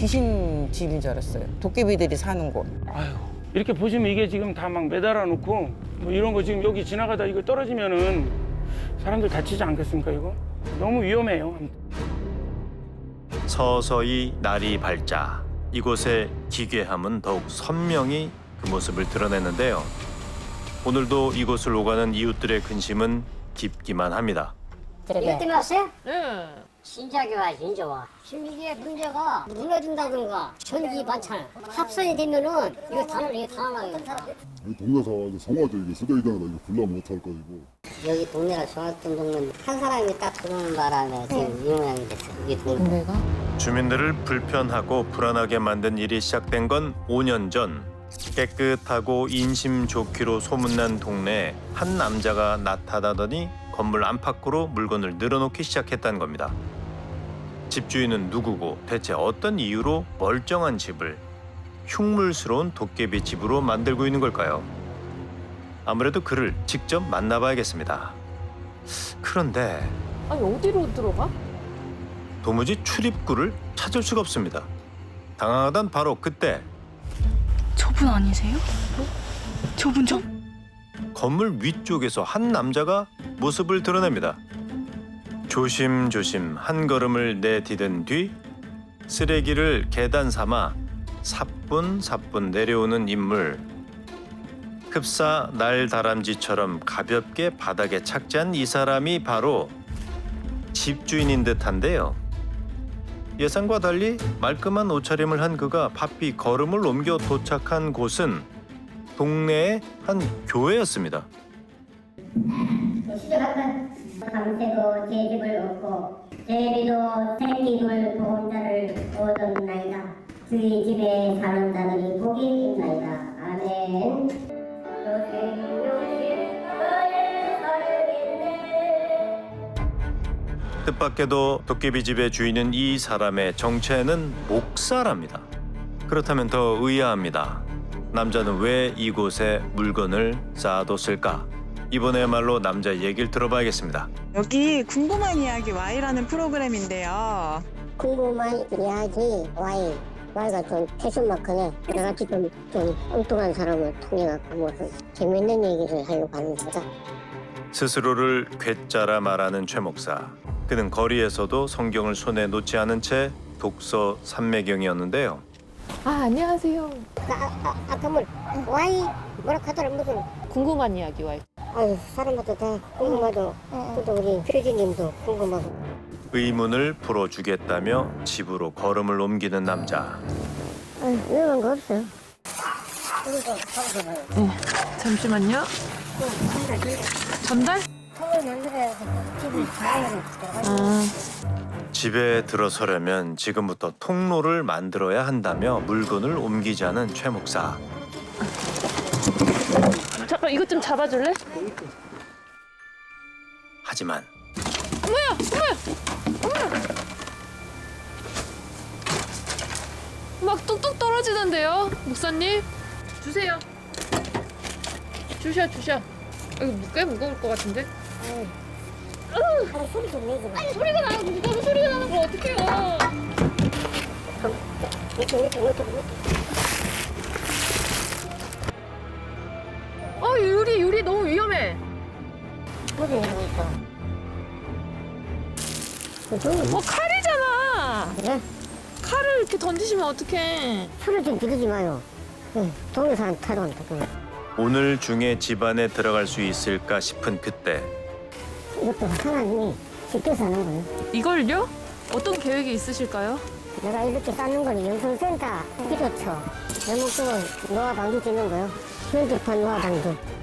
귀신 집인 줄 알았어요. 도깨비들이 사는 곳. 아유 이렇게 보시면 이게 지금 다 막 매달아 놓고 뭐 이런 거 지금 여기 지나가다 이거 떨어지면은 사람들 다치지 않겠습니까 이거? 너무 위험해요. 서서히 날이 밝자 이곳의 기괴함은 더욱 선명히 그 모습을 드러내는데요. 오늘도 이곳을 오가는 이웃들의 근심은 깊기만 합니다. 이것 때문에 왔어요? 네. 신작이 와, 진짜 와. 이게 문제가 무너진다든가 전기 반찬 합선이 되면은 이거 다, 이거 다 나가요. 이 동네에서 이제 성화도 이게 수도이장이다 이거 불나면 어떡할 것이고 여기 동네가 좋았던 동네인데 한 사람이 딱 들어오는 바람에 지금 이 모양이 됐어. 이 동네. 주민들을 불편하고 불안하게 만든 일이 시작된 건 5년 전 깨끗하고 인심 좋기로 소문난 동네에 한 남자가 나타나더니 건물 안팎으로 물건을 늘어놓기 시작했다는 겁니다. 집주인은 누구고 대체 어떤 이유로 멀쩡한 집을 흉물스러운 도깨비 집으로 만들고 있는 걸까요? 아무래도 그를 직접 만나봐야겠습니다. 그런데 아니 어디로 들어가? 도무지 출입구를 찾을 수가 없습니다. 당황하던 바로 그때 저분 아니세요? 저분 저 건물 위쪽에서 한 남자가 모습을 드러냅니다. 조심조심 한 걸음을 내디딘 뒤 쓰레기를 계단 삼아 사뿐사뿐 내려오는 인물. 흡사 날다람쥐처럼 가볍게 바닥에 착지한 이 사람이 바로 집주인인 듯한데요. 예상과 달리 말끔한 옷차림을 한 그가 바삐 걸음을 옮겨 도착한 곳은 동네의 한 교회였습니다. 시작할까? 밤새도 제 집을 얻고 제비도 새끼들 보험자를 얻은 나이다. 주인 집에 사는 자들이 복이 있나이다. 아멘. 뜻밖에도 도깨비 집의 주인은 이 사람의 정체는 목사랍니다. 그렇다면 더 의아합니다. 남자는 왜 이곳에 물건을 쌓아뒀을까? 이번에야말로 남자 얘기를 들어봐야겠습니다. 여기 궁금한 이야기 Y라는 프로그램인데요. 궁금한 이야기 와인 와이가 좀 패션 마크네 나같이 좀, 좀 엉뚱한 사람을 통해 갖고 무슨 재밌는 얘기를 하려고 하는 거다 스스로를 괴짜라 말하는 최 목사. 그는 거리에서도 성경을 손에 놓지 않은 채 독서 삼매경이었는데요. 아 안녕하세요. 나 아, 아, 아까 뭐 와이 뭐라 하더라 무슨 궁금한 이야기 와요. 아유 사람마다 다 궁금하도 또 우리 프레지님도 궁금하고. 의문을 풀어주겠다며 집으로 걸음을 옮기는 남자. 아유 위험한 거 없어요. 잠시만요. 전달? 통을 만들어야 집을 잘 아. 집에 들어서려면 지금부터 통로를 만들어야 한다며 물건을 옮기자는 최 목사. 잠깐 이것 좀 잡아줄래? 하지만 막 뚝뚝 떨어지는데요, 목사님. 주세요. 주셔 주셔. 이거 무- 꽤 무거울 것 같은데? 아니 소리 좀 내지 마 아니 소리가 나는 무거운 소리가 나는 걸 어떡해요? 이렇게 이렇게 이렇게 이렇게 유리 너무 위험해. 내니까 좀어 칼이잖아. 그래? 칼을 이렇게 던지시면 어떡해? 소리 좀 지르지 마요 응, 동네 사람 타러온다 오늘 중에 집안에 들어갈 수 있을까 싶은 그때 이것도 하나님이 쉽게 사는 거예요. 이걸요? 어떤 계획이 있으실까요? 내가 이렇게 쌓는 거는 영성센터, 기도처, 내목적은 노화 방지 짓는 거요. 현대판 노화 방지.